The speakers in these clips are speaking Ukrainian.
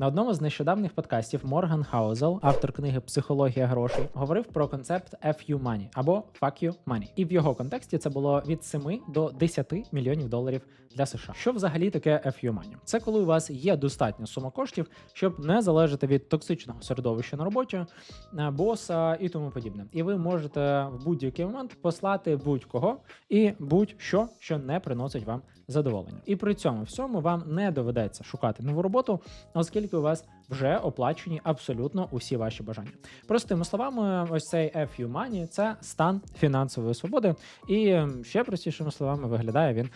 На одному з нещодавніх подкастів Морган Хаузел, автор книги Психологія грошей, говорив про концепт FU Money або Fuck You Money. І в його контексті це було від 7 до 10 мільйонів доларів для США. Що взагалі таке FU Money? Це коли у вас є достатня сума коштів, щоб не залежати від токсичного середовища на роботі, е, боса і тому подібне. І ви можете в будь-який момент послати будь-кого і будь-що, що не приносить вам задоволення. І при цьому всьому вам не доведеться шукати нову роботу, оскільки у вас вже оплачені абсолютно усі ваші бажання. Простими словами, ось цей FU Money – це стан фінансової свободи, і ем, ще простішими словами виглядає він.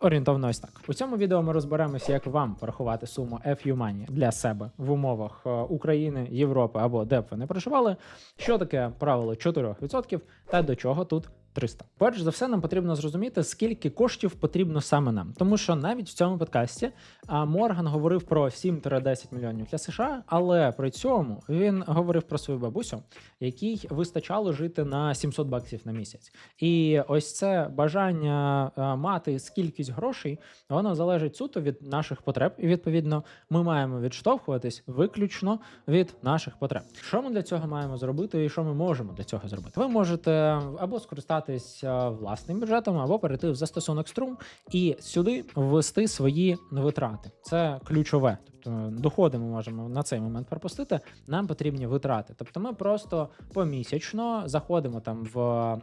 Орієнтовно ось так. У цьому відео ми розберемося, як вам порахувати суму FU Money для себе в умовах е, України, Європи або де б ви не проживали. Що таке правило 4% та до чого тут 300. Перш за все, нам потрібно зрозуміти, скільки коштів потрібно саме нам, тому що навіть в цьому подкасті Морган говорив про 7-10 мільйонів для США, але при цьому він говорив про свою бабусю, якій вистачало жити на 700 баксів на місяць. І ось це бажання мати скількись грошей, воно залежить суто від наших потреб, і відповідно ми маємо відштовхуватись виключно від наших потреб. Що ми для цього маємо зробити, і що ми можемо для цього зробити? Ви можете або скористатись а, власним бюджетом, або перейти в застосунок струм і сюди ввести свої витрати. Це ключове. Тобто доходи ми можемо на цей момент пропустити. Нам потрібні витрати. Тобто, ми просто помісячно заходимо там в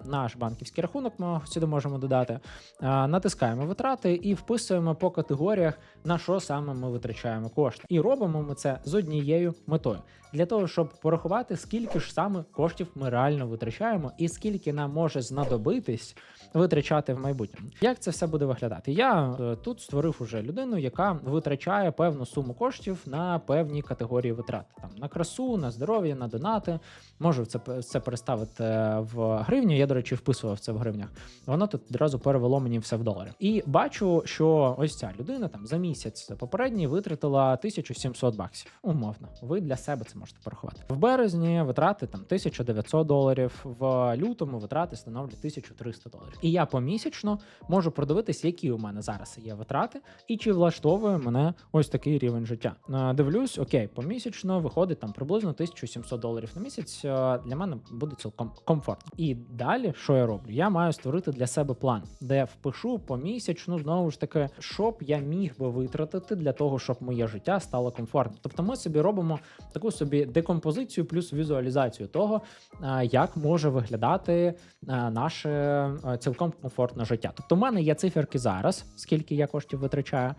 наш банківський рахунок. Ми сюди можемо додати, натискаємо витрати і вписуємо по категоріях, на що саме ми витрачаємо кошти. І робимо ми це з однією метою для того, щоб порахувати, скільки ж саме коштів ми реально витрачаємо, і скільки нам може знадобитись витрачати в майбутньому. Як це все буде виглядати? Я е, тут створив уже людину, яка витрачає певну суму коштів на певні категорії витрат. Там на красу, на здоров'я, на донати. Можу це це переставити в гривню. Я, до речі, вписував це в гривнях. Воно тут одразу перевело мені все в долари. І бачу, що ось ця людина там за місяць попередній витратила 1700 баксів. Умовно, ви для себе це можете порахувати. В березні витрати там 1900 доларів, в лютому витрати становлять 1300 доларів. І я помісячно можу продивитися, які у мене зараз є витрати, і чи влаштовує мене ось такий рівень життя. Е, Дивлюсь, окей, помісячно виходить там приблизно 1700 доларів на місяць. Для мене буде цілком комфортно. І далі, що я роблю? Я маю створити для себе план, де впишу помісячно знову ж таки, що б я міг би витратити для того, щоб моє життя стало комфортним. Тобто, ми собі робимо таку собі декомпозицію плюс візуалізацію того, як може виглядати наше цілком комфортне життя. Тобто, у мене є циферки зараз, скільки я коштів витрачаю.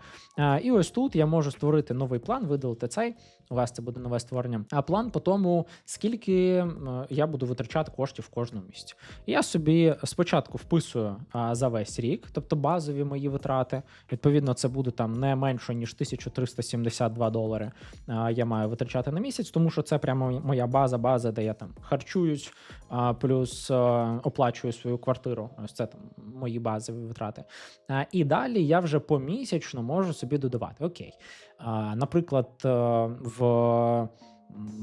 І ось тут я можу створити новий план, видалити цей. У вас це буде нове створення. А план по тому, скільки е, я буду витрачати коштів в кожному місці. Я собі спочатку вписую за весь рік, тобто базові мої витрати. Відповідно, це буде там не менше ніж 1372 долари. Я маю витрачати на місяць, тому що це прямо моя база, база, де я там харчуюсь, плюс оплачую свою квартиру. Ось це там мої базові витрати. І далі я вже помісячно можу собі додавати. Окей. Наприклад, е, в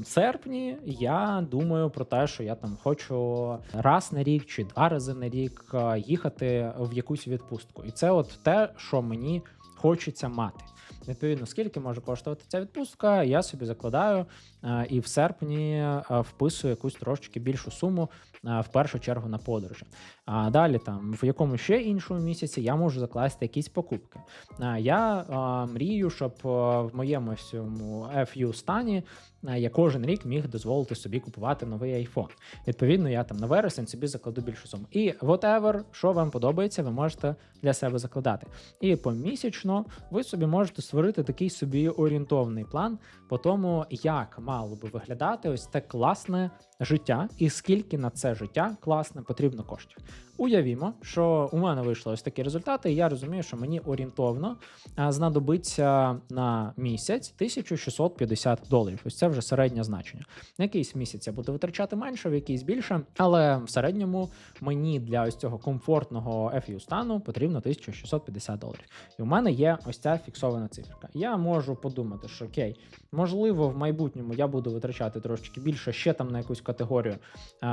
серпні я думаю про те, що я там хочу раз на рік чи два рази на рік е, їхати в якусь відпустку. І це от те, що мені хочеться мати. Відповідно, скільки може коштувати ця відпустка, я собі закладаю е, і в серпні вписую якусь трошечки більшу суму в першу чергу на подорожі. А далі там в якому ще іншому місяці я можу закласти якісь покупки. А Я е, мрію, щоб е, в моєму цьому FU стані е, я кожен рік міг дозволити собі купувати новий iPhone. Відповідно, я там на вересень собі закладу більшу суму. І whatever, що вам подобається, ви можете для себе закладати. І помісячно ви собі можете створити такий собі орієнтовний план по тому, як мало би виглядати ось те класне життя, і скільки на це життя класне потрібно коштів. Уявімо, що у мене вийшли ось такі результати, і я розумію, що мені орієнтовно знадобиться на місяць 1650 доларів. Ось це вже середнє значення. На якийсь місяць я буду витрачати менше, в якийсь більше, але в середньому мені для ось цього комфортного FU стану потрібно 1650 доларів. І у мене є ось ця фіксована циферка. Я можу подумати, що окей, можливо, в майбутньому я буду витрачати трошечки більше ще там на якусь категорію,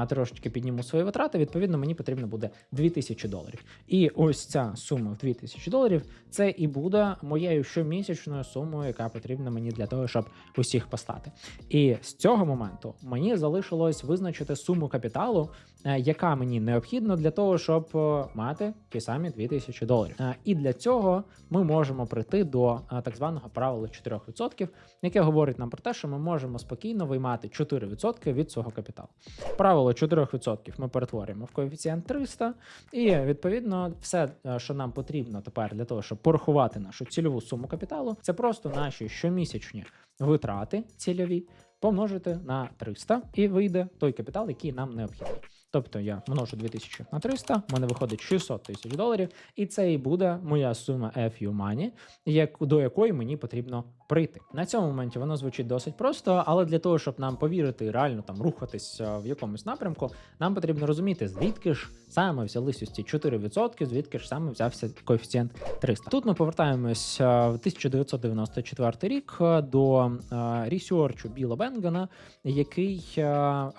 трошечки підніму свої витрати. Відповідно, мені потрібно буде 2000 доларів. І ось ця сума в 2000 доларів це і буде моєю щомісячною сумою, яка потрібна мені для того, щоб усіх послати. І з цього моменту мені залишилось визначити суму капіталу, яка мені необхідна для того, щоб е, мати ті самі 2000 доларів. Е, І для цього ми можемо прийти до е, так званого правила 4%, яке говорить нам про те, що ми можемо спокійно виймати 4% від свого капіталу. Правило 4% ми перетворюємо в коефіцієнт 300, і відповідно все, е, що нам потрібно тепер для того, щоб порахувати нашу цільову суму капіталу, це просто наші щомісячні витрати цільові помножити на 300, і вийде той капітал, який нам необхідний. Тобто я множу 2000 на 300, в мене виходить 600 тисяч доларів, і це і буде моя сума FU Money, як, до якої мені потрібно прийти. На цьому моменті воно звучить досить просто, але для того, щоб нам повірити і реально там рухатись е, в якомусь напрямку, нам потрібно розуміти, звідки ж саме взялись ось ці 4%, звідки ж саме взявся коефіцієнт 300. Тут ми повертаємось е, в 1994 рік е, до ресерчу Біла Бенгана, який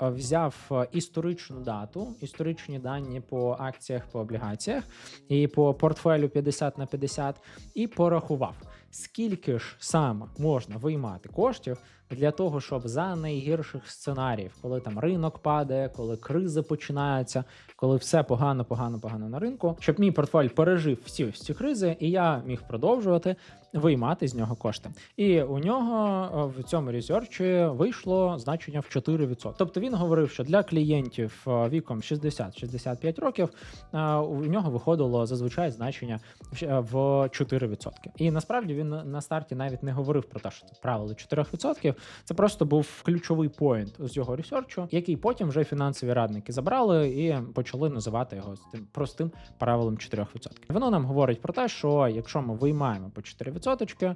взяв історичну дату, історичні дані по акціях, по облігаціях і по портфелю 50 на 50, і порахував, скільки ж саме можна виймати коштів для того, щоб за найгірших сценаріїв, коли там ринок падає, коли кризи починаються, коли все погано, погано, погано на ринку, щоб мій портфель пережив всі ці кризи, і я міг продовжувати виймати з нього кошти. І у нього е, в цьому ресерчі вийшло значення в 4%. Тобто він говорив, що для клієнтів е, віком 60-65 років е, у нього виходило зазвичай значення в- е, в 4%. І насправді він на старті навіть не говорив про те, що це правило 4%. Це просто був ключовий поінт з його ресерчу, який потім вже фінансові радники забрали і почали називати його з тим простим правилом 4%. Воно нам говорить про те, що якщо ми виймаємо по 4%,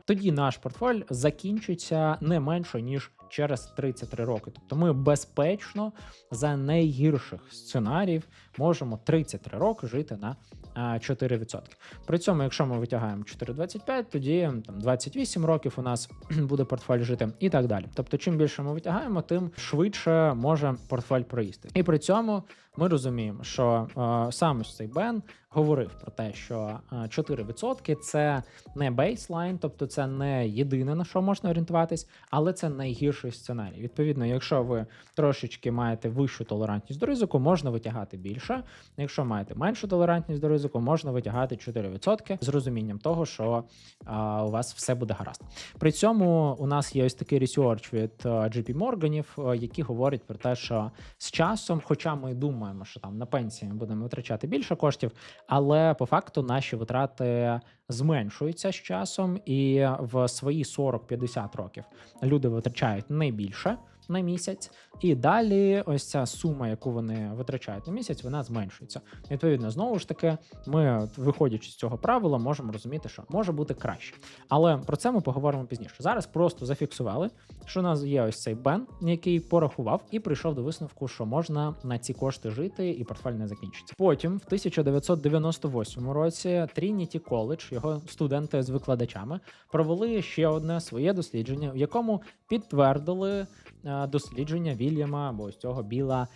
тоді наш портфель закінчиться не менше ніж через 33 роки. Тобто ми безпечно за найгірших сценаріїв можемо 33 роки жити на 4%. При цьому, якщо ми витягаємо 4,25, тоді там 28 років у нас буде портфель жити і так далі. Тобто, чим більше ми витягаємо, тим швидше може портфель проїсти. І при цьому ми розуміємо, що е, саме цей Бен говорив про те, що е, 4% це не бейслайн, тобто це не єдине на що можна орієнтуватись, але це найгірший сценарій. Відповідно, якщо ви трошечки маєте вищу толерантність до ризику, можна витягати більше. Якщо маєте меншу толерантність до ризику, можна витягати 4% з розумінням того, що а, у вас все буде гаразд. При цьому у нас є ось такий ресерч від е, JP Morgan, е, які говорять про те, що з часом, хоча ми думаємо, що там на пенсії ми будемо витрачати більше коштів, але по факту наші витрати зменшуються з часом, і в свої 40-50 років люди витрачають не більше на місяць, і далі ось ця сума, яку вони витрачають на місяць, вона зменшується. Відповідно, знову ж таки, ми, виходячи з цього правила, можемо розуміти, що може бути краще. Але про це ми поговоримо пізніше. Зараз просто зафіксували, що у нас є ось цей бен, який порахував і прийшов до висновку, що можна на ці кошти жити, і портфель не закінчиться. Потім, в 1998 році, Trinity College, його студенти з викладачами, провели ще одне своє дослідження, в якому підтвердили е, дослідження Вільяма або ось цього Біла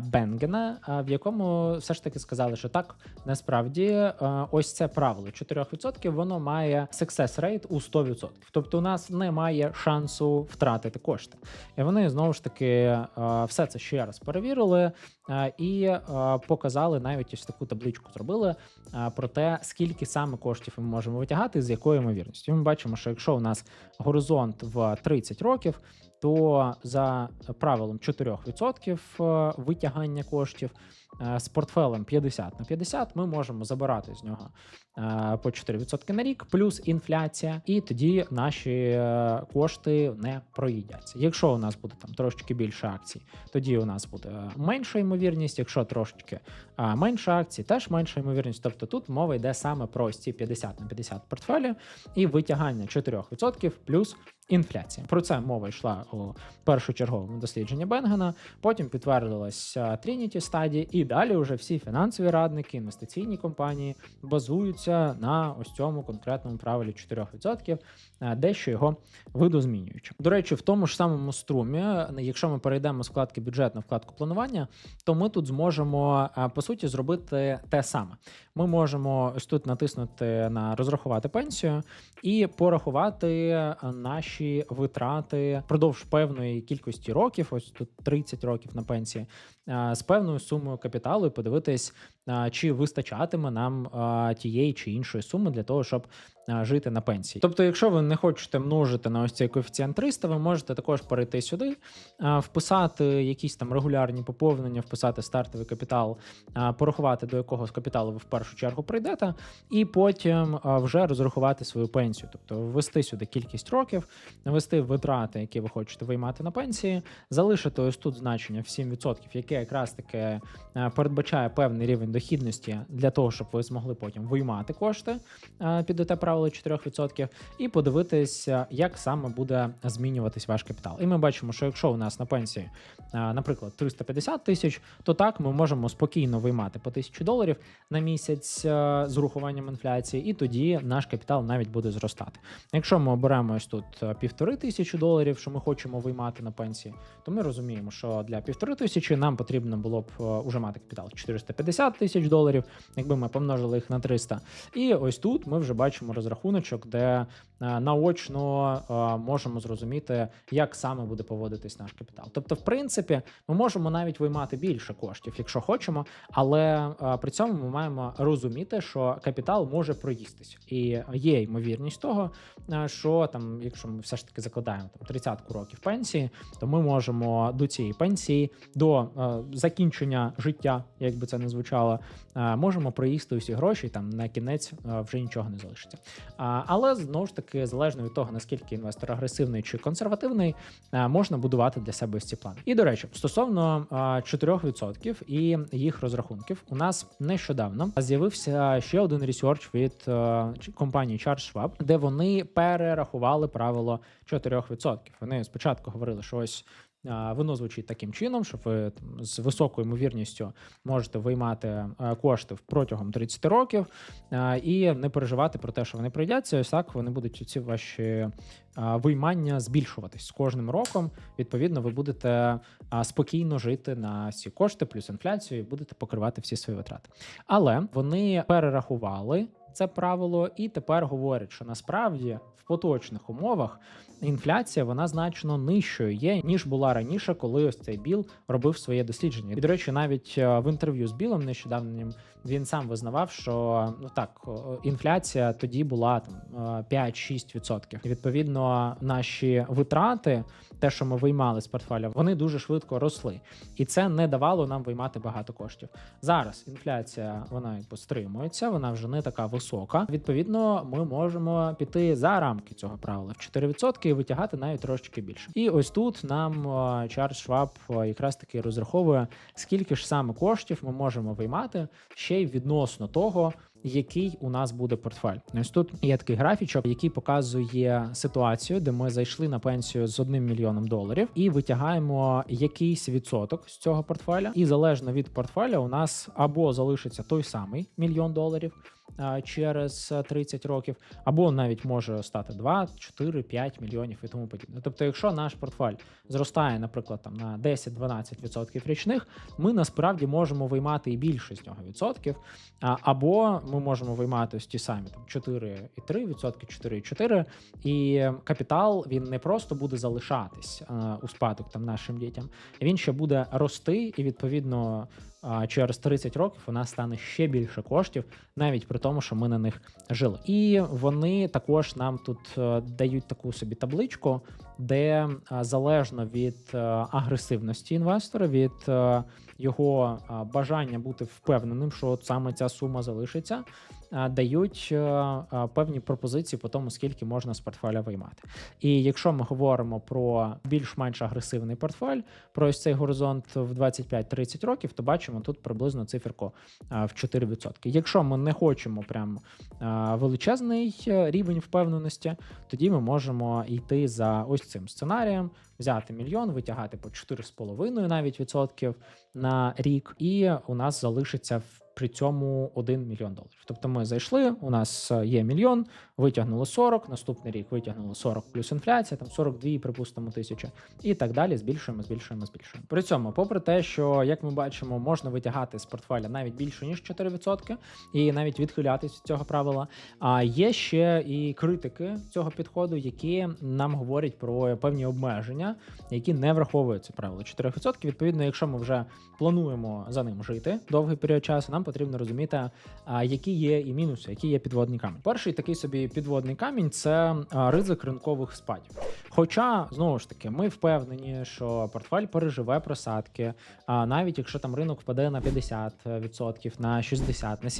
Бенгена, в якому все ж таки сказали, що так насправді е, ось це правило 4% воно має success rate у 100%. Тобто у нас немає шансу втратити кошти. І вони знову ж таки е, все це ще раз перевірили е, і показали навіть ось таку табличку зробили про те, скільки саме коштів ми можемо витягати, з якою ймовірністю. Ми бачимо, що якщо у нас горизонт в 30 років, то за правилом 4% е, витягання коштів з портфелем 50 на 50 ми можемо забирати з нього е, по 4% на рік, плюс інфляція, і тоді наші е, кошти не проїдяться. Якщо у нас буде там трошечки більше акцій, тоді у нас буде менша ймовірність. Якщо трошечки е, менше акцій, теж менша ймовірність. Тобто тут мова йде саме про ці 50 на 50 портфелі і витягання 4% плюс інфляція. Про це мова йшла у першочерговому дослідженні Бенгена. Потім підтвердилась е, Trinity стадії, І далі вже всі фінансові радники, інвестиційні компанії базуються на ось цьому конкретному правилі 4%, е, дещо його видозмінюючи. До речі, в тому ж самому струмі, е, якщо ми перейдемо з вкладки бюджет на вкладку планування, то ми тут зможемо е, по суті зробити те саме. Ми можемо ось тут натиснути на розрахувати пенсію і порахувати е, наші витрати впродовж певної кількості років. Ось тут 30 років на пенсії е, з певною сумою капіталу, і подивитись, е, чи вистачатиме нам тієї чи іншої суми для того, щоб жити на пенсії. Тобто, якщо ви не хочете множити на ось цей коефіцієнт 300, ви можете також перейти сюди, е, вписати якісь там регулярні поповнення, вписати стартовий капітал, е, порахувати до якого з капіталу ви в першу чергу прийдете, і потім е, вже розрахувати свою пенсію, тобто ввести сюди кількість років, ввести витрати, які ви хочете виймати на пенсії, залишити ось тут значення в 7%, яке якраз таки е, передбачає певний рівень дохідності для того, щоб ви змогли потім виймати кошти е, під те правило 4%, і подивитися, як саме буде змінюватись ваш капітал. І ми бачимо, що якщо у нас на пенсії, е, наприклад, 350 тисяч, то так ми можемо спокійно виймати по тисячі доларів на місяць е, з урахуванням інфляції, і тоді наш капітал навіть буде зростати. Якщо ми оберемо ось тут е, півтори тисячі доларів, що ми хочемо виймати на пенсії, то ми розуміємо, що для півтори тисячі нам потрібно було б е, уже мати капітал 450 тисяч доларів, якби ми помножили їх на 300. І ось тут ми вже бачимо розрахуночок, де наочно е, можемо зрозуміти, як саме буде поводитись наш капітал. Тобто, в принципі, ми можемо навіть виймати більше коштів, якщо хочемо, але е, при цьому ми маємо розуміти, що капітал може проїстись, і є ймовірність того, е, що там, якщо ми все ж таки закладаємо там 30 років пенсії, то ми можемо до цієї пенсії, до е, закінчення життя, як би це не звучало, е, можемо проїсти усі гроші. Там на кінець е, вже нічого не залишиться. Але знову ж таки, залежно від того, наскільки інвестор агресивний чи консервативний, е, можна будувати для себе ось ці плани. І до речі, стосовно е, 4% і їх розрахунків, у нас нещодавно з'явився ще один ресерч від е, компанії Charles Schwab, де вони перерахували правило 4%. Вони спочатку говорили, що ось. Воно звучить таким чином, що ви з високою ймовірністю можете виймати е, кошти протягом 30 років і не переживати про те, що вони прийдяться. Ось так вони будуть ці ваші виймання збільшуватись з кожним роком. Відповідно, ви будете спокійно жити на ці кошти, плюс інфляцію, і будете покривати всі свої витрати. Але вони перерахували це правило і тепер говорять, що насправді в поточних умовах інфляція вона значно нижчою є ніж була раніше, коли ось цей біл робив своє дослідження. І до речі, навіть е, в інтерв'ю з Білом нещодавнім він сам визнавав, що ну так інфляція тоді була там е, 5-6%. Відповідно, наші витрати, те, що ми виймали з портфеля, вони дуже швидко росли, і це не давало нам виймати багато коштів. Зараз інфляція вона якби стримується, вона вже не така висока. Відповідно, ми можемо піти за рамки цього правила в 4% і витягати навіть трошечки більше. І ось тут нам е, Чарльз Шваб е, якраз таки розраховує, скільки ж саме коштів ми можемо виймати ще й відносно того. Який у нас буде портфель? Ось тут є такий графічок, який показує ситуацію, де ми зайшли на пенсію з одним мільйоном доларів і витягаємо якийсь відсоток з цього портфеля. І залежно від портфеля, у нас або залишиться той самий мільйон доларів через е, 30 років, або навіть може стати 2, 4, 5 мільйонів і тому подібне. Тобто, якщо наш портфель зростає, наприклад, там на 10-12% річних, ми насправді можемо виймати і більше з нього відсотків, або ми можемо виймати ось ті самі там 4,3 відсотки, 4,4, і капітал він не просто буде залишатись у спадок там нашим дітям, він ще буде рости, і відповідно через 30 років у нас стане ще більше коштів, навіть при тому, що ми на них жили. І вони також нам тут е, дають таку собі табличку, де е, залежно від е, агресивності інвестора, від його бажання бути впевненим, що от саме ця сума залишиться. дають е, певні пропозиції по тому, скільки можна з портфеля виймати. І якщо ми говоримо про більш-менш агресивний портфель, про ось цей горизонт в 25-30 років, то бачимо тут приблизно циферку в 4%. Якщо ми не хочемо прям величезний е, рівень впевненості, тоді ми можемо йти за ось цим сценарієм, взяти мільйон, витягати по 4,5 навіть відсотків на рік, і у нас залишиться в. При цьому 1 мільйон доларів. Тобто ми зайшли, у нас е, є мільйон, витягнули 40, наступний рік витягнули 40 плюс інфляція, там 42, припустимо, тисячі, і так далі. Збільшуємо, збільшуємо, збільшуємо. При цьому, попри те, що як ми бачимо, можна витягати з портфеля навіть більше ніж 4%, і навіть відхилятись від цього правила. А є ще і критики цього підходу, які нам говорять про певні обмеження, які не враховують це правило 4%. Відповідно, якщо ми вже плануємо за ним жити довгий період часу, нам потрібно розуміти, які є і мінуси, які є підводні камінь. Перший такий собі підводний камінь це ризик ринкових спадів. Хоча знову ж таки, ми впевнені, що портфель переживе просадки, а навіть якщо там ринок впаде на 50%, на 60%, на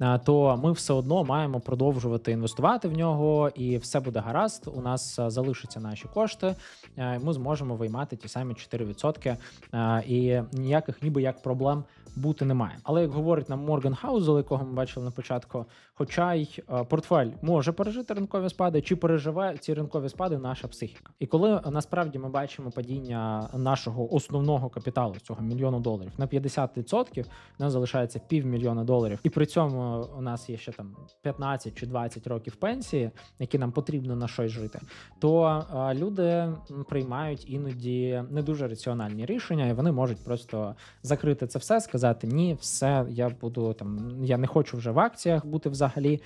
70%, то ми все одно маємо продовжувати інвестувати в нього, і все буде гаразд. У нас залишаться наші кошти. Ми зможемо виймати ті самі 4%, і ніяких ніби як проблем бути немає. Але як говорить нам Морган Хаузел, якого ми бачили на початку, хоча й е, портфель може пережити ринкові спади, чи переживе ці ринкові спади наша психіка. І коли е, насправді ми бачимо падіння нашого основного капіталу цього мільйону доларів на 50%, у нас залишається півмільйона доларів, і при цьому у нас є ще там 15 чи 20 років пенсії, які нам потрібно на щось жити, то е, люди приймають іноді не дуже раціональні рішення, і вони можуть просто закрити це все, сказати ні, все, я буду там, я не хочу вже в акціях бути взагалі.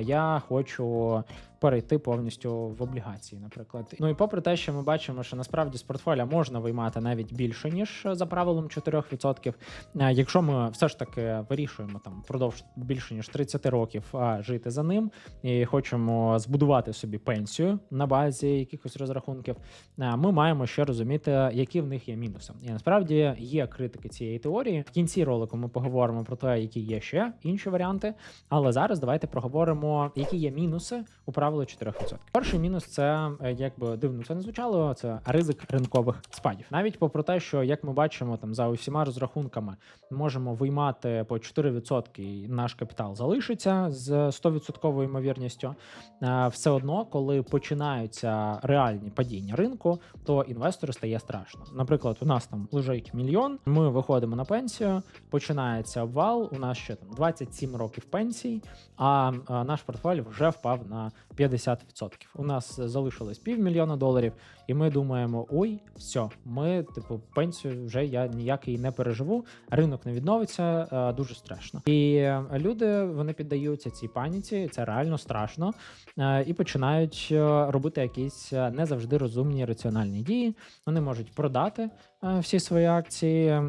Я хочу перейти повністю в облігації, наприклад. Ну і попри те, що ми бачимо, що насправді з портфеля можна виймати навіть більше ніж за правилом 4%. Якщо ми все ж таки вирішуємо там впродовж більше ніж 30 років жити за ним і хочемо збудувати собі пенсію на базі якихось розрахунків, ми маємо ще розуміти, які в них є мінуси. І насправді є критики цієї теорії. В кінці ролику ми поговоримо про те, які є ще інші варіанти. Але зараз давайте проговоримо, які є мінуси у правилі 4%. Перший мінус це е, якби дивно це не звучало. Це ризик ринкових спадів. Навіть попри те, що як ми бачимо, там за усіма розрахунками можемо виймати по 4% і наш капітал залишиться з 100% ймовірністю. е, Все одно, коли починаються реальні падіння ринку, то інвестору стає страшно. Наприклад, у нас там лежить мільйон. Ми виходимо на пенсію, починається обвал. У нас ще там 27 років пенсій, а, а наш портфель вже впав на 50%. У нас залишилось півмільйона доларів, і ми думаємо: ой, все, ми, типу, пенсію вже я ніякий не переживу. Ринок не відновиться, е, дуже страшно. І е, люди вони піддаються цій паніці, це реально страшно, е, і починають робити якісь не завжди розумні раціональні дії. Вони можуть продати всі свої акції,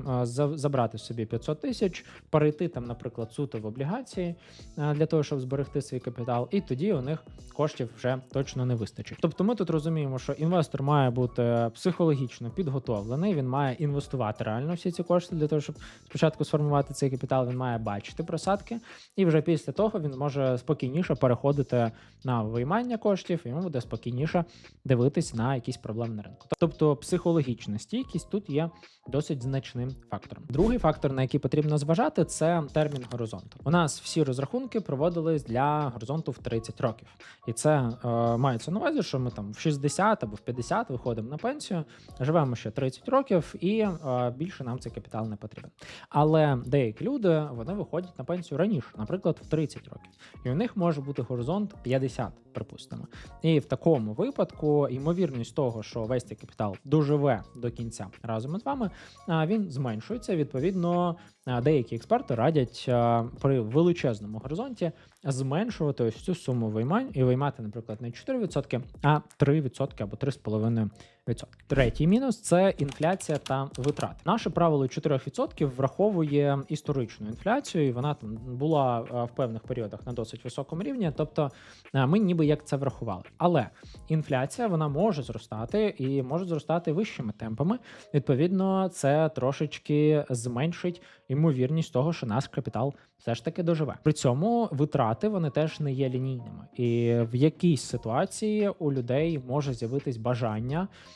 забрати собі 500 тисяч, перейти там, наприклад, суто в облігації для того, щоб зберегти свій капітал, і тоді у них коштів вже точно не вистачить. Тобто, ми тут розуміємо, що інвестор має бути психологічно підготовлений, він має інвестувати реально всі ці кошти для того, щоб спочатку сформувати цей капітал. Він має бачити просадки, і вже після того він може спокійніше переходити на виймання коштів, йому буде спокійніше дивитись на якісь проблеми на ринку. Тобто психологічна стійкість тут є досить значним фактором. Другий фактор, на який потрібно зважати, це термін горизонту. У нас всі розрахунки проводились для горизонту в 30 років, і це е, мається на увазі, що ми там в 60 або в 50 виходимо на пенсію, живемо ще 30 років, і е, більше нам цей капітал не потрібен. Але деякі люди вони виходять на пенсію раніше, наприклад, в 30 років, і у них може бути горизонт 50, припустимо. І в такому випадку ймовірність того, що весь цей капітал доживе до кінця разом із вами, а, він зменшується. Відповідно, а, деякі експерти радять при величезному горизонті зменшувати ось цю суму виймань і виймати, наприклад, не 4%, а 3% або 3,5%. Третій мінус це інфляція та витрати. Наше правило 4% враховує історичну інфляцію, і вона там була в певних періодах на досить високому рівні. Тобто ми ніби як це врахували. Але інфляція вона може зростати і може зростати вищими темпами. Відповідно, це трошечки зменшить ймовірність того, що наш капітал все ж таки доживе. При цьому витрати вони теж не є лінійними, і в якійсь ситуації у людей може з'явитись бажання е,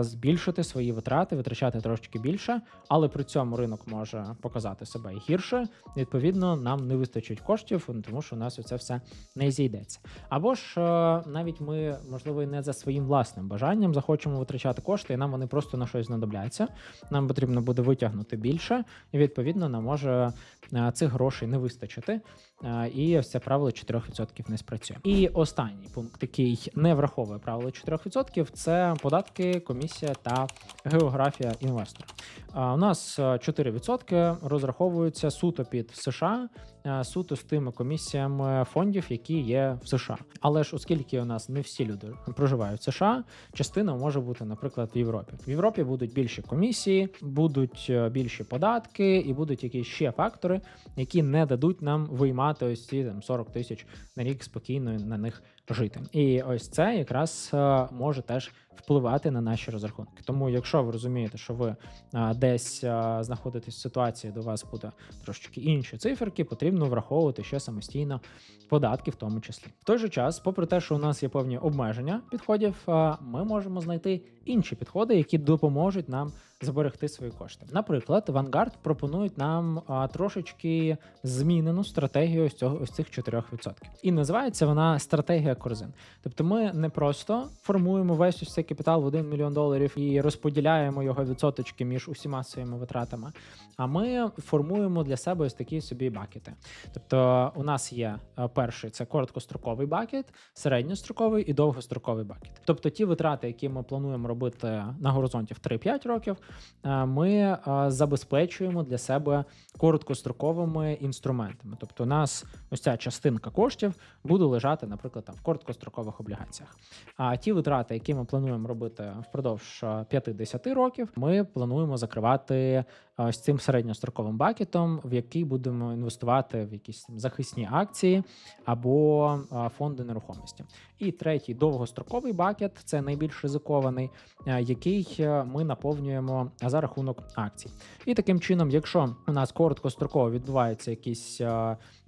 збільшити свої витрати, витрачати трошки більше, але при цьому ринок може показати себе гірше. Відповідно, нам не вистачить коштів, тому що у нас це все не зійдеться. Або ж е, навіть ми, можливо, не за своїм власним бажанням захочемо витрачати кошти, і нам вони просто на щось знадобляться. Нам потрібно буде витягнути більше, і відповідно нам може е, цих грошей не вистачити. Е, І ось це правило 4% не спрацює. І останній пункт, який не враховує правило 4%, це податки, комісія та географія інвестора. А, У нас е, 4% розраховуються суто під США, е, суто з тими комісіями фондів, які є в США. Але ж оскільки у нас не всі люди проживають в США, частина може бути, наприклад, в Європі. В Європі будуть більші комісії, будуть е, більші податки і будуть якісь ще фактори, які не дадуть нам виймати ось ці там 40 тисяч на рік спокійно на них жити. І ось це якраз е, може теж впливати на наші розрахунки. Тому, якщо ви розумієте, що ви е, десь е, знаходитесь в ситуації, до вас буде трошечки інші циферки, потрібно враховувати ще самостійно податки, в тому числі. В той же час, попри те, що у нас є певні обмеження підходів, ми можемо знайти інші підходи, які допоможуть нам зберегти свої кошти. Наприклад, Vanguard пропонують нам а, трошечки змінену стратегію ось цього ось цих 4%. І називається вона стратегія корзин. Тобто, ми не просто формуємо весь ось цей капітал в 1 мільйон доларів і розподіляємо його відсоточки між усіма своїми витратами. А ми формуємо для себе ось такі собі бакети. Тобто, у нас є е, перший це короткостроковий бакет, середньостроковий і довгостроковий бакет. Тобто, ті витрати, які ми плануємо робити на горизонті в 3-5 років, ми е, забезпечуємо для себе короткостроковими інструментами. Тобто, у нас ось ця частинка коштів буде лежати, наприклад, там в короткострокових облігаціях. А ті витрати, які ми плануємо робити впродовж е, 5-10 років, ми плануємо закривати е, ось цим середньостроковим бакетом, в який будемо інвестувати в якісь там захисні акції або е, фонди нерухомості. І третій довгостроковий бакет це найбільш ризикований, е, який е, ми наповнюємо за рахунок акцій. І таким чином, якщо у нас короткостроково відбуваються якісь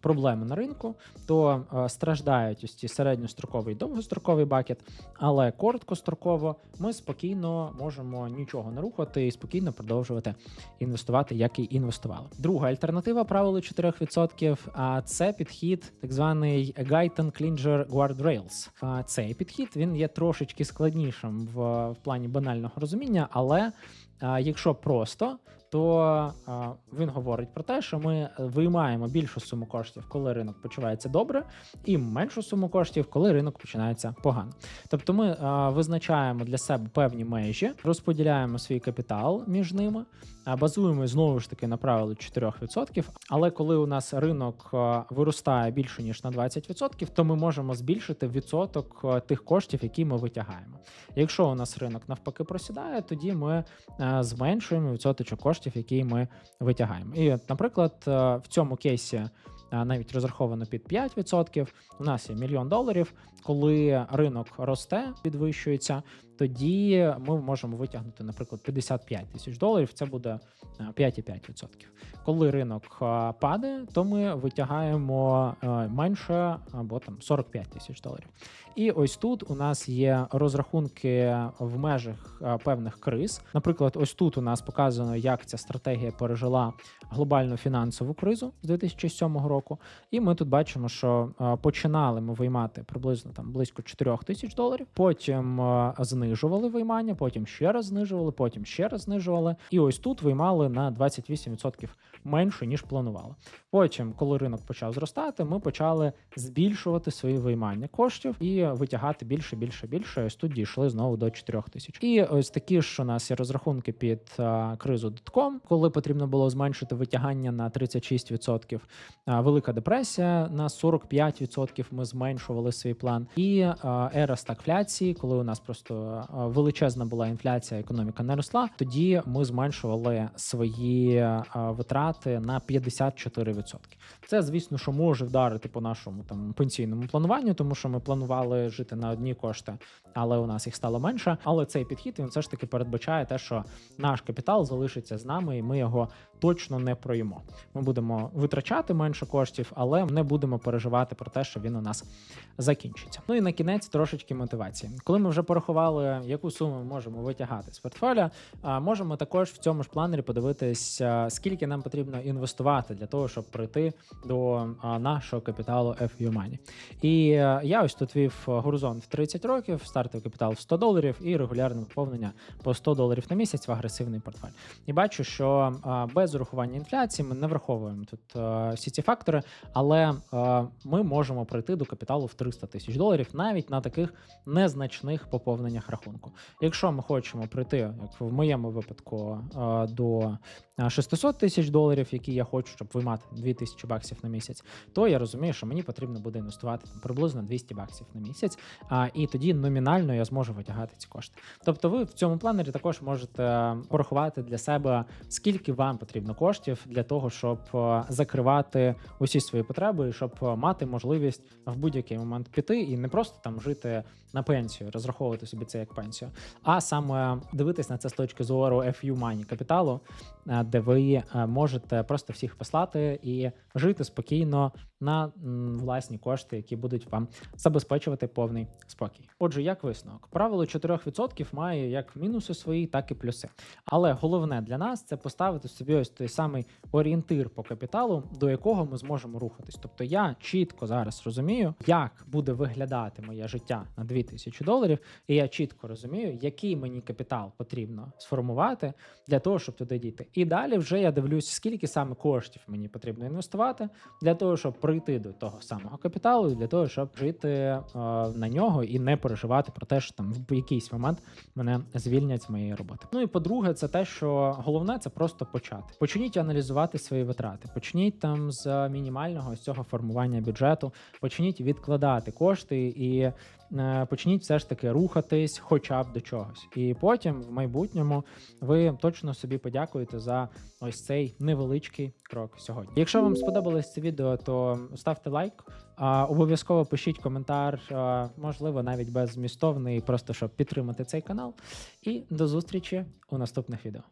проблеми на ринку, то страждають ось ці середньостроковий і довгостроковий бакет, але короткостроково ми спокійно можемо нічого не рухати і спокійно продовжувати інвестувати, як і інвестували. Друга альтернатива правилу 4%, а це підхід, так званий Guyton Klinger Guardrails. Цей підхід він є трошечки складнішим в плані банального розуміння, але а, якщо просто, то він говорить про те, що ми виймаємо більшу суму коштів, коли ринок почувається добре, і меншу суму коштів, коли ринок починається погано. Тобто ми визначаємо для себе певні межі, розподіляємо свій капітал між ними, базуємо знову ж таки на правилі 4%. Але коли у нас ринок виростає більше ніж на 20%, то ми можемо збільшити відсоток тих коштів, які ми витягаємо. Якщо у нас ринок навпаки просідає, тоді ми е, зменшуємо відсоточок коштів, які ми витягаємо. І, наприклад, е, в цьому кейсі е, навіть розраховано під 5%. У нас є мільйон доларів. Коли ринок росте, підвищується, тоді ми можемо витягнути, наприклад, 55 тисяч доларів. Це буде е, 5,5%. Коли ринок е, падає, то ми витягаємо е, менше або там 45 тисяч доларів. І ось тут у нас є розрахунки в межах е, певних криз. Наприклад, ось тут у нас показано, як ця стратегія пережила глобальну фінансову кризу з 2007 року. І ми тут бачимо, що е, починали ми виймати приблизно там близько 4 тисяч доларів. Потім е, знижували виймання, потім ще раз знижували, потім ще раз знижували. І ось тут виймали на 28% менше ніж планували. Потім, коли ринок почав зростати, ми почали збільшувати свої виймання коштів і витягати більше, більше, більше. Ось тут дійшли знову до 4 тисяч. І ось такі ж у нас є розрахунки під а, кризу дотком, коли потрібно було зменшити витягання на 36%. А, Велика депресія на 45% ми зменшували свій план. І а, ера стагфляції, коли у нас просто величезна була інфляція, економіка не росла. Тоді ми зменшували свої витрати на 54%. Це, звісно, що може вдарити по нашому там пенсійному плануванню, тому що ми планували жити на одні кошти, але у нас їх стало менше. Але цей підхід він все ж таки передбачає те, що наш капітал залишиться з нами, і ми його точно не проїмо. Ми будемо витрачати менше коштів, але не будемо переживати про те, що він у нас закінчиться. Ну і на кінець трошечки мотивації. Коли ми вже порахували, яку суму ми можемо витягати з портфеля, а, можемо також в цьому ж планері подивитись, а, скільки нам потрібно інвестувати для того, щоб прийти до нашого капіталу FU Money. І е, я ось тут вів горизонт в 30 років, стартовий капітал в 100 доларів і регулярне поповнення по 100 доларів на місяць в агресивний портфель. І бачу, що без урахування інфляції ми не враховуємо тут всі ці фактори, але ми можемо прийти до капіталу в 300 тисяч доларів навіть на таких незначних поповненнях рахунку. Якщо ми хочемо прийти, як в моєму випадку, до 600 тисяч доларів, які я хочу, щоб виймати 2000 баксів на місяць, то я розумію, що мені потрібно буде інвестувати приблизно 200 баксів на місяць, а, і тоді номінально я зможу витягати ці кошти. Тобто, ви в цьому планері також можете порахувати для себе, скільки вам потрібно коштів для того, щоб е, закривати усі свої потреби, щоб е, мати можливість в будь-який момент піти і не просто там жити на пенсію, розраховувати собі це як пенсію, а саме дивитись на це з точки зору FU Money капіталу, е, де ви е, можете просто всіх послати і жити спокійно на власні кошти, які будуть вам забезпечувати повний спокій. Отже, як висновок, правило 4% має як мінуси свої, так і плюси. Але головне для нас це поставити собі ось той самий орієнтир по капіталу, до якого ми зможемо рухатись. Тобто я чітко зараз розумію, як буде виглядати моє життя на 2000 доларів, і я чітко розумію, який мені капітал потрібно сформувати для того, щоб туди дійти. І далі вже я дивлюсь, скільки саме коштів мені потрібно інвестувати для того, щоб прийти до того самого капіталу, для того, щоб жити е, на нього і не переживати про те, що там в якийсь момент мене звільнять з моєї роботи. Ну і по-друге, це те, що головне це просто почати. Почніть аналізувати свої витрати, почніть там з мінімального з цього формування бюджету, почніть відкладати кошти і почніть все ж таки рухатись, хоча б до чогось. І потім в майбутньому ви точно собі подякуєте за ось цей невеличкий крок сьогодні. Якщо вам сподобалось це відео, то ставте лайк. А, обов'язково пишіть коментар, можливо, навіть беззмістовний, просто щоб підтримати цей канал. І до зустрічі у наступних відео.